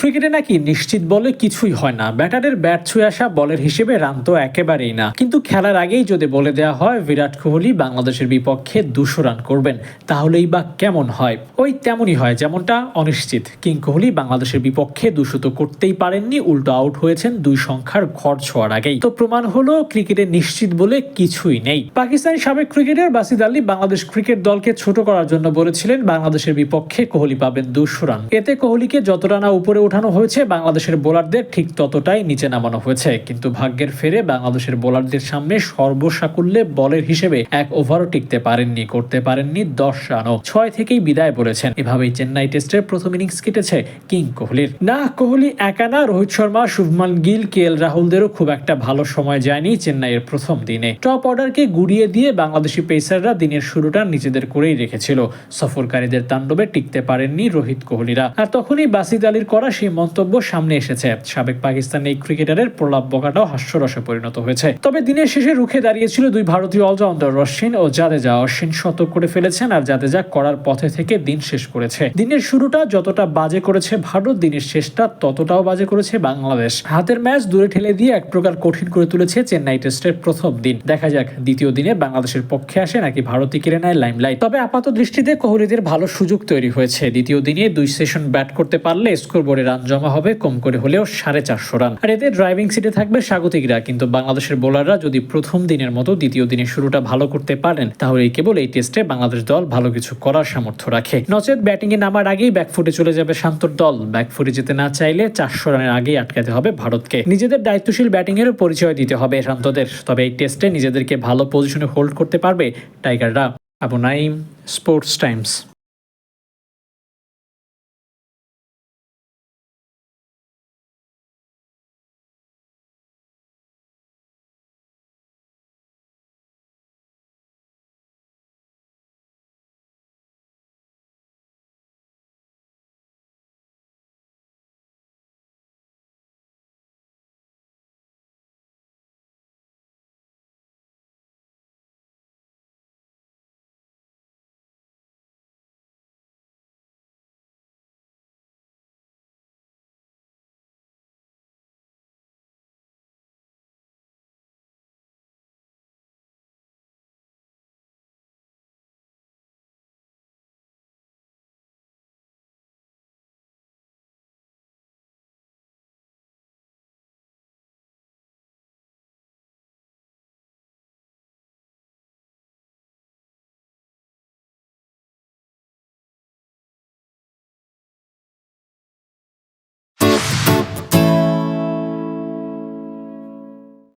ক্রিকেটে নাকি নিশ্চিত বলে কিছুই হয় না। ব্যাটারের ব্যাট ছুঁয়ে আসা বলের হিসেবে রান তো একেবারেই না। কিন্তু খেলার আগেই যদি বলে দেওয়া হয়, বিরাট কোহলি বাংলাদেশের বিপক্ষে দুশো রান করবেন, তাহলেই বা কেমন হয়? ওই তেমনই হয় যেমনটা অনিশ্চিত। কিং কোহলি বাংলাদেশের বিপক্ষে দুশো তো করতেই পারেননি, উল্টো আউট হয়েছেন দুই সংখ্যার ঘর ছোঁয়ার আগেই। তো প্রমাণ হলো, ক্রিকেটে নিশ্চিত বলে কিছুই নেই। পাকিস্তানি সাবেক ক্রিকেটার বাসিদ আলী বাংলাদেশ ক্রিকেট দলকে ছোট করার জন্য বলেছিলেন, বাংলাদেশের বিপক্ষে কোহলি পাবেন দুশো রান। এতে কোহলিকে যত রানা উপরে ওঠানো হয়েছে, বাংলাদেশের বোলারদের ঠিক ততটাই নিচে নামানো হয়েছে। কিন্তু ভাগ্যের ফেরে বাংলাদেশের বোলারদের সামনে সর্বসাকুল্যে বলের হিসেবে এক ওভারও টিকতে পারেননি, করতে পারেননি দশ রানও। ছয় থেকেই বিদায় বলেছেন। এভাবেই চেন্নাই টেস্টের প্রথম ইনিংস কেটেছে কিং কোহলির। না, কোহলি একা না, রোহিত শর্মা, শুভমান গিল, কে এল রাহুলদেরও খুব একটা ভালো সময় যায়নি চেন্নাইয়ের প্রথম দিনে। টপ অর্ডারকে গুড়িয়ে দিয়ে বাংলাদেশি পেসাররা দিনের শুরুটা নিজেদের করেই রেখেছিল। সফরকারীদের তাণ্ডবে টিকতে পারেননি রোহিত কোহলিরা। আর তখনই বাসিদ আলীর করা সেই মন্তব্য সামনে এসেছে। সাবেক পাকিস্তানি এই ক্রিকেটারের প্রলাপ বকাটাও হাস্যরসে পরিণত হয়েছে। তবে দিনের শেষে রুখে দাঁড়িয়েছিল দুই ভারতীয় অলরাউন্ডার অশ্বিন ও জাদেজা। অশ্বিন শতক করে ফেলেছেন আর জাদেজা করার পথে থেকে দিন শেষ করেছে। দিনের শুরুটা যতটা বাজে করেছে ভারত, দিনের শেষটা ততটাও বাজে করেছে বাংলাদেশ। হাতের ম্যাচ দূরে ঠেলে দিয়ে এক প্রকার কঠিন করে তুলেছে চেন্নাই টেস্টের প্রথম দিন। দেখা যাক, দ্বিতীয় দিনে বাংলাদেশের পক্ষে আসে নাকি ভারতই কেড়ে নেয় লাইমলাইট তবে আপাত দৃষ্টিতে কোহলিদের ভালো সুযোগ তৈরি হয়েছে। দ্বিতীয় দিনে দুই সেশন ব্যাট করতে পারলে স্কোর বোর্ডে রান জমা হবে, কম করে হলেও সাড়ে চারশো রান। আর এতে ড্রাইভিং সিটে থাকবে স্বাগতিকরা, কিন্তু বাংলাদেশের বোলাররা যদি প্রথম দিনের মতো দ্বিতীয় দিনের শুরুটা ভালো করতে পারেন, তাহলে কেবল এই টেস্টে বাংলাদেশ দল ভালো কিছু করার সামর্থ্য রাখে। নচেত ব্যাটিং এ নামার আগেই ব্যাকফুটে চলে যাবে শান্তর দল। ব্যাকফুটে যেতে না চাইলে চারশো রানের আগেই আটকাতে হবে ভারতকে। নিজেদের দায়িত্বশীল ব্যাটিং এরও পরিচয় দিতে হবে শান্তদের। তবে এই টেস্টে নিজেদেরকে ভালো পজিশনে হোল্ড করতে পারবে টাইগাররা আবু নাইম স্পোর্টস টাইমস